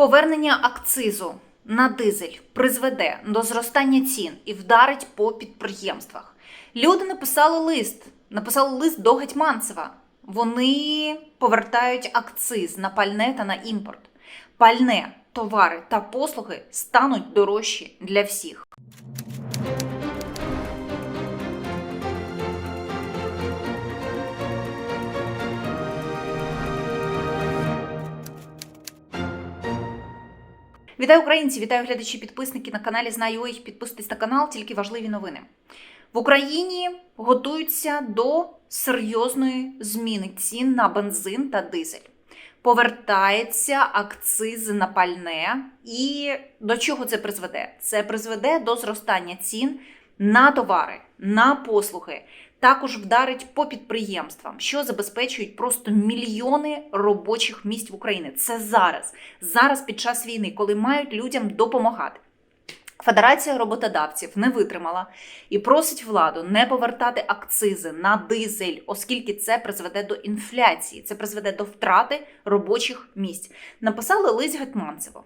Повернення акцизу на дизель призведе до зростання цін і вдарить по підприємствах. Люди написали лист, написали лист до Гетьманцева. Вони повертають акциз на пальне та на імпорт. Пальне, товари та послуги стануть дорожчі для всіх. Вітаю українці, вітаю глядачі, підписники на каналі Знаю їх. Підписуйтесь на канал, тільки важливі новини. В Україні готуються до серйозної зміни цін на бензин та дизель. Повертається акциз на пальне. І до чого це призведе? Це призведе до зростання цін на товари, на послуги. Також вдарить по підприємствам, що забезпечують просто мільйони робочих місць в Україні. Це зараз, зараз під час війни, коли мають людям допомагати. Федерація роботодавців не витримала і просить владу не повертати акцизи на дизель, оскільки це призведе до інфляції, це призведе до втрати робочих місць. Написали лист Гетманцево.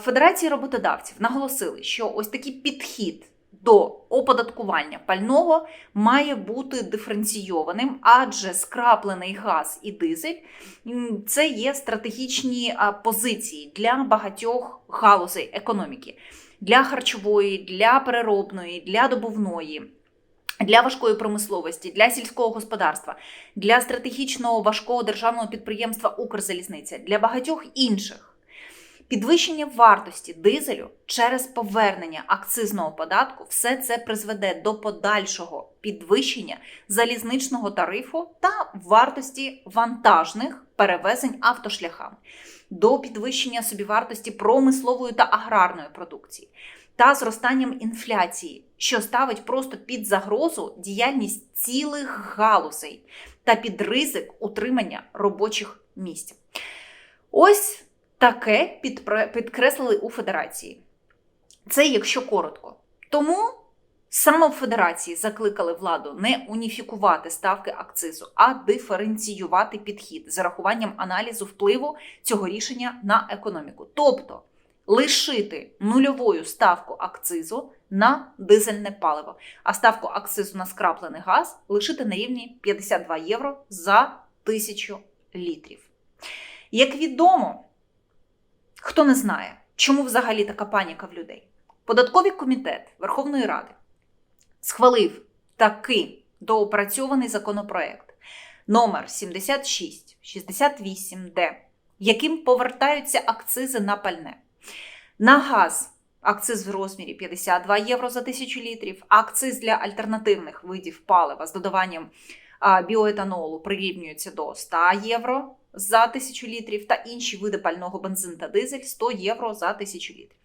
Федерації роботодавців наголосили, що ось такий підхід до оподаткування пального має бути диференційованим, адже скраплений газ і дизель це є стратегічні позиції для багатьох галузей економіки для харчової, для переробної, для добувної. Для важкої промисловості, для сільського господарства, для стратегічного важкого державного підприємства Укрзалізниця, для багатьох інших. Підвищення вартості дизелю через повернення акцизного податку все це призведе до подальшого підвищення залізничного тарифу та вартості вантажних перевезень автошляхами, до підвищення собівартості промислової та аграрної продукції та зростанням інфляції, що ставить просто під загрозу діяльність цілих галузей та під ризик утримання робочих місць. Ось таке підкреслили у Федерації. Це якщо коротко. Тому саме в Федерації закликали владу не уніфікувати ставки акцизу, а диференціювати підхід з рахуванням аналізу впливу цього рішення на економіку. Тобто лишити нульовою ставку акцизу на дизельне паливо, а ставку акцизу на скраплений газ лишити на рівні 52 євро за тисячу літрів. Як відомо, хто не знає, чому взагалі така паніка в людей, податковий комітет Верховної Ради схвалив такий доопрацьований законопроект номер 7668Д, яким повертаються акцизи на пальне. На газ акциз в розмірі 52 євро за тисячу літрів, акциз для альтернативних видів палива з додаванням біоетанолу прирівнюється до 100 євро за тисячу літрів, та інші види пального бензин та дизель 100 євро за тисячу літрів.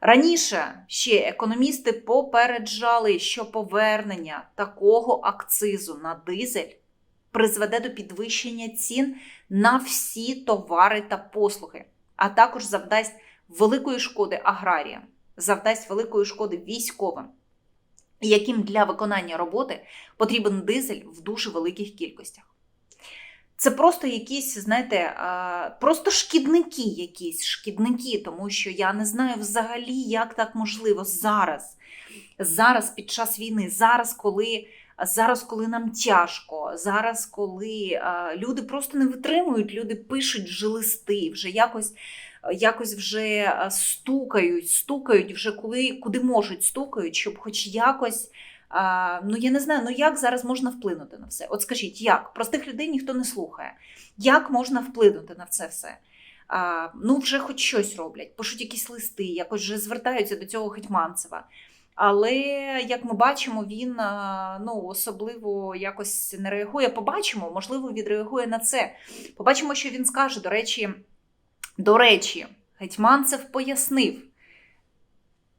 Раніше ще економісти попереджали, що повернення такого акцизу на дизель призведе до підвищення цін на всі товари та послуги, а також завдасть великої шкоди аграріям, завдасть великої шкоди військовим, яким для виконання роботи потрібен дизель в дуже великих кількостях. Це просто якісь, знаєте, просто шкідники, якісь шкідники, тому що я не знаю взагалі, як так можливо зараз, зараз під час війни, зараз, коли. Зараз, коли нам тяжко, зараз, коли люди просто не витримують, люди пишуть вже листи, вже якось, якось вже стукають, стукають вже коли, куди можуть стукають, щоб хоч якось. А, ну я не знаю, ну як зараз можна вплинути на все? От скажіть, як? Простих людей ніхто не слухає. Як можна вплинути на це все? А, ну, вже хоч щось роблять, пишуть якісь листи, якось вже звертаються до цього Гетьманцева. Але як ми бачимо, він ну, особливо якось не реагує. Побачимо, можливо, відреагує на це. Побачимо, що він скаже. До речі, до речі, Гетьманцев пояснив.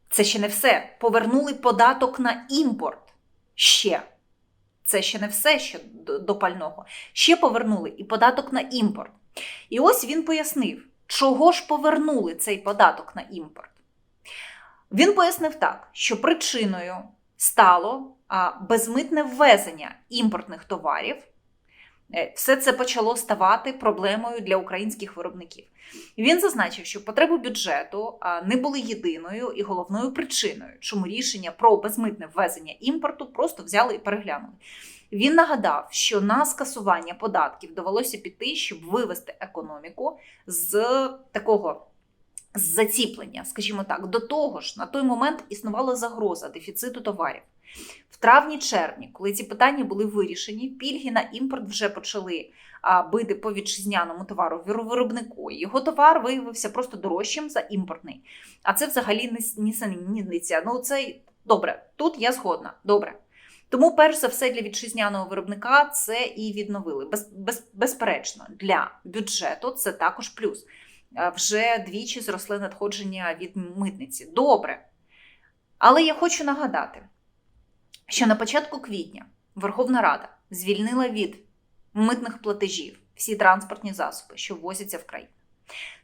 Це ще не все. Повернули податок на імпорт. Ще. Це ще не все ще до, пального. Ще повернули і податок на імпорт. І ось він пояснив, чого ж повернули цей податок на імпорт. Він пояснив так, що причиною стало безмитне ввезення імпортних товарів Все це почало ставати проблемою для українських виробників. Він зазначив, що потреби бюджету не були єдиною і головною причиною, чому рішення про безмитне ввезення імпорту просто взяли і переглянули. Він нагадав, що на скасування податків довелося піти, щоб вивести економіку з такого заціплення, скажімо так, до того ж, на той момент існувала загроза дефіциту товарів. В травні-червні, коли ці питання були вирішені, пільги на імпорт вже почали бити по вітчизняному товару виробнику. Його товар виявився просто дорожчим за імпортний. А це взагалі нісенітниця. Ну це добре. Тут я згодна. Добре. Тому, перш за все, для вітчизняного виробника це і відновили. Без, без, безперечно, для бюджету це також плюс. Вже двічі зросли надходження від митниці. Добре. Але я хочу нагадати, що на початку квітня Верховна Рада звільнила від митних платежів всі транспортні засоби, що ввозяться в країну.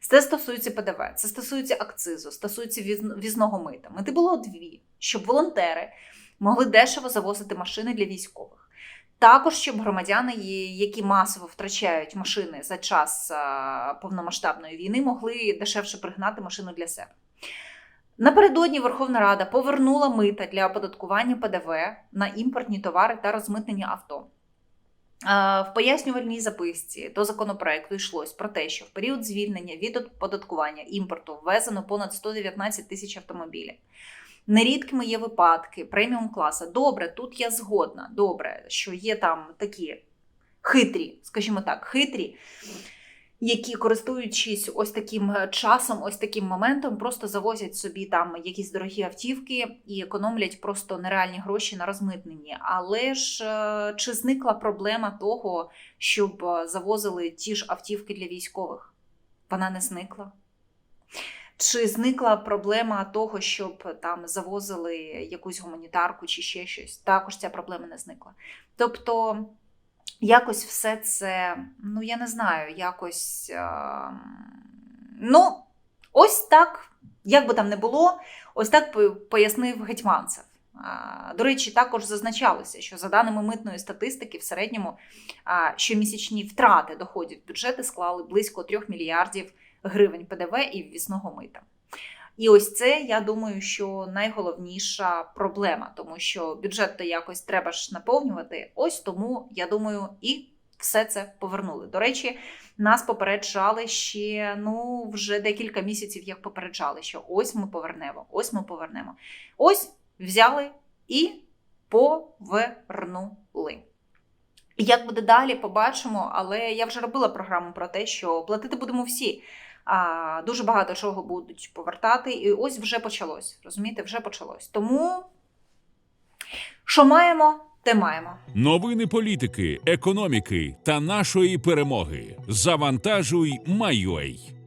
Це стосується ПДВ, це стосується акцизу, стосується віз- візного мита. Мети було дві: щоб волонтери могли дешево завозити машини для військових. Також щоб громадяни, які масово втрачають машини за час повномасштабної війни, могли дешевше пригнати машину для себе. Напередодні Верховна Рада повернула мита для оподаткування ПДВ на імпортні товари та розмитнення авто. В пояснювальній записці до законопроекту йшлось про те, що в період звільнення від оподаткування імпорту ввезено понад 119 тисяч автомобілів. Нерідкими є випадки преміум класа. Добре, тут я згодна. Добре, що є там такі хитрі, скажімо так, хитрі, які, користуючись ось таким е, часом, ось таким моментом, просто завозять собі там якісь дорогі автівки і економлять просто нереальні гроші на розмитненні. Але ж е, чи зникла проблема того, щоб е, завозили ті ж автівки для військових? Вона не зникла. Чи зникла проблема того, щоб там завозили якусь гуманітарку чи ще щось? Також ця проблема не зникла. Тобто, якось все це, ну я не знаю, якось. е, ну, ось так, як би там не було, ось так пояснив Гетьманцев. До речі, також зазначалося, що за даними митної статистики, в середньому щомісячні втрати доходів бюджету склали близько 3 мільярдів гривень ПДВ і ввізного мита. І ось це, я думаю, що найголовніша проблема, тому що бюджет то якось треба ж наповнювати. Ось тому, я думаю, і все це повернули. До речі, нас попереджали ще ну вже декілька місяців, як попереджали, що ось ми повернемо, ось ми повернемо. Ось взяли і повернули. Як буде далі, побачимо. Але я вже робила програму про те, що платити будемо всі. А, дуже багато чого будуть повертати, і ось вже почалось. Розумієте, вже почалось. Тому що маємо, те маємо. Новини політики, економіки та нашої перемоги. Завантажуй, Майой.